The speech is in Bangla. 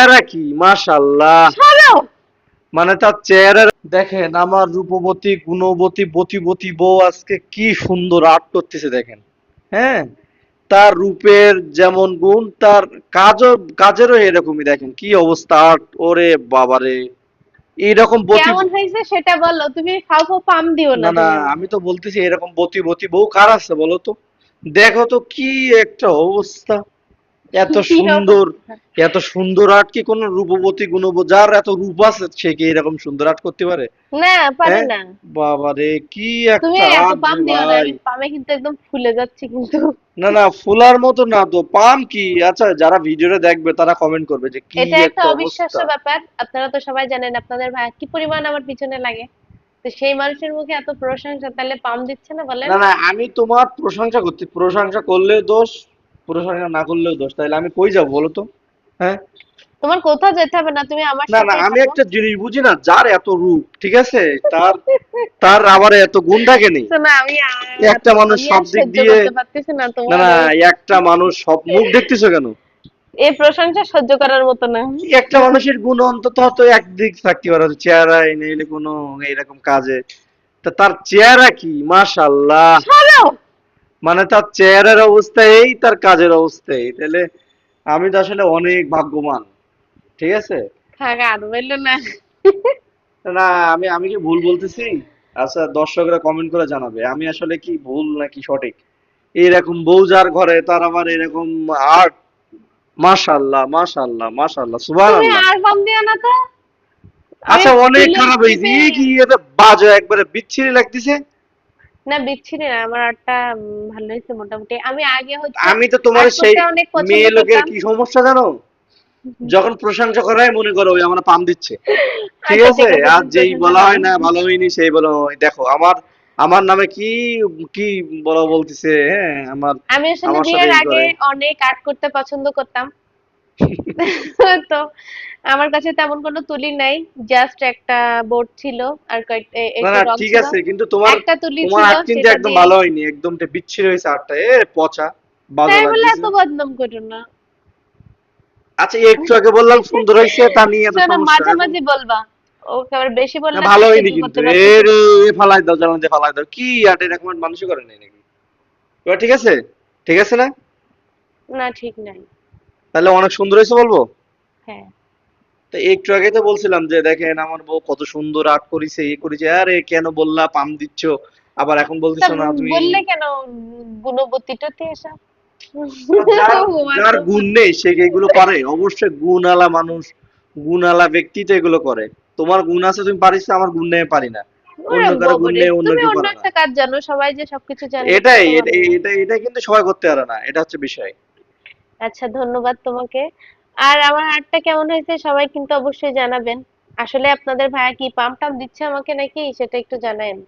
চেহারা কি? মাশাল্লাহ মানে তার চেহারা দেখেন আমার রূপবতী গুণবতী বতীবতী বউ আজকে কি সুন্দর আর্ট করতেছে দেখেন। হ্যাঁ? তার রূপের যেমন গুণ তার কাজও কাজেরও এরকমই দেখেন। কি অবস্থা আর্ট? ওরে বাবারে। এইরকম কেমন হয়েছে সেটা বলো। তুমি ফাউ পাম দিও না না না আমি তো বলতেছি এরকম বতী বতী বউ কার আছে বলো তো? দেখো তো কি একটা অবস্থা। এত সুন্দর এত সুন্দর আর্ট কি কোন রূপবতী গুণবতী যার এত রূপ আছে সে কি এরকম সুন্দর আর্ট করতে পারে? না পারে হ্যাঁ? না। বাবারে কি একটা তুমি এত পাম দিও না পামে কিন্তু একদম ফুলে যাচ্ছে কিন্তু। না না ফুলার মতো না তো পাম কি? আচ্ছা যারা ভিডিওটা দেখবে তারা কমেন্ট করবে যে কি এটা একটা অবিশ্বাস্য ব্যাপার। আপনারা তো সবাই জানেন আপনাদের ভাই কি পরিমাণ আমার পিছনে লাগে? তো সেই মানুষের মুখে এত প্রশংসা তাহলে পাম দিচ্ছে না বলেন? না না আমি তোমার প্রশংসা করছি। প্রশংসা করলেও দোষ প্রশংসা না করলেও দোষ। তাইলে আমি কই যাব বলো তো? হ্যাঁ? তোমার কোথাও যেতে হবে না তুমি আমার না না আমি একটা জিনিস বুঝি না যার এত রূপ ঠিক আছে? তার তার আবার এত গুণ থাকে নেই একটা মানুষ সব দিক সহ্য দিয়ে- না না একটা মানুষ সব মুখ দেখতেছো কেন? এই প্রশংসা সহ্য করার মতো না। একটা মানুষের গুণ অন্তত হয়তো একদিক থাকতে পারে চেহারায় নেইলে কোনো এইরকম কাজে। তা তার চেহারা কি? মাশাল্লাহ মানে তার চেহারার অবস্থা এই তার কাজের অবস্থা এই। তাহলে আমি তো আসলে অনেক ভাগ্যবান ঠিক আছে? বলল না। না আমি আমি কি ভুল বলতেছি? আচ্ছা দর্শকরা কমেন্ট করে জানাবে আমি আসলে কি ভুল নাকি সঠিক? এরকম বউ যার ঘরে তার আবার এরকম আর্ট মাশাল্লাহ মাশাল্লাহ তুমি সুবহানাল্লাহ। আর পাম দিও না তো। আচ্ছা অনেক খারাপ হয়েছে। কি এটা বাজে একবারে বিচ্ছিরি লাগতেছে। না বিচ্ছিরি না আমার উম, ভালো হয়েছে মোটামুটি। আমি আগে হচ্ছে আমি তো তোমার সেই মেয়ে লোকের কি সমস্যা জানো? যখন প্রশংসা করা হয় মনে করো ওই আমার পাম দিচ্ছে। ঠিক আছে? আর যেই বলা হয় না ভালো হয়নি সেই বলো দেখো আমার আমার নামে কি কি বলা বলতেছে হ্যাঁ আমার আমি আসলে বিয়ের আগে অনেক আর্ট করতে পছন্দ করতাম। তো আমার কাছে তেমন কোনো তুলি নাই জাস্ট একটা বোর্ড ছিল আর না ঠিক আছে কিন্তু তোমার একটা তুলি তোমার ছিল আর্ট কিন্তু একদম ভালো হয়নি একদম বিচ্ছিরি হয়েছে আর্টটা এ পচা বাজে তাই বলে এত বদনাম করো না। আচ্ছা একটু আগে বললাম সুন্দর হয়েছে তা নিয়ে এত সমস্যা। মাঝে মাঝে বলবা। ওকে আবার বেশি বললে না, ভালো হয়নি কিন্তু। এ রে এ ফালাই দাও দিয়ে ফালাই দাও। কি আর্ট এরকম মানুষই করে নাই নাকি? ঠিক আছে? ঠিক আছে না? না ঠিক নাই। তাহলে অনেক সুন্দর হয়েছে বলব? হ্যাঁ। তো একটু আগে তো বলছিলাম যে দেখেন আমার বউ কত সুন্দর আর্ট করেছে এই করেছে আরে কেন বললা পাম দিচ্ছ? আবার এখন বলতেছো না তুমি বললে কেন? গুণবতী টতী এসব। যার যার গুণ নেই সে এগুলো পারে অবশ্যই গুণওয়ালা মানুষ গুণওয়ালা ব্যক্তি তো এগুলো করে। তোমার গুণ আছে তুমি পারিস আমার গুণ নেই পারি না। অন্য কারও গুণ নেই অন্য তুমি কেউ পারে না। কাজ জানো সবাই যে সবকিছু জানে এটাই। এটা এটা কিন্তু সবাই করতে পারে না এটা হচ্ছে বিষয়। আচ্ছা ধন্যবাদ তোমাকে। আর আমার আর্টটা কেমন হয়েছে সবাই কিন্তু অবশ্যই জানাবেন। আসলে আপনাদের ভাইয়া কি পাম্প টাম্প দিচ্ছে আমাকে নাকি সেটা একটু জানাবেন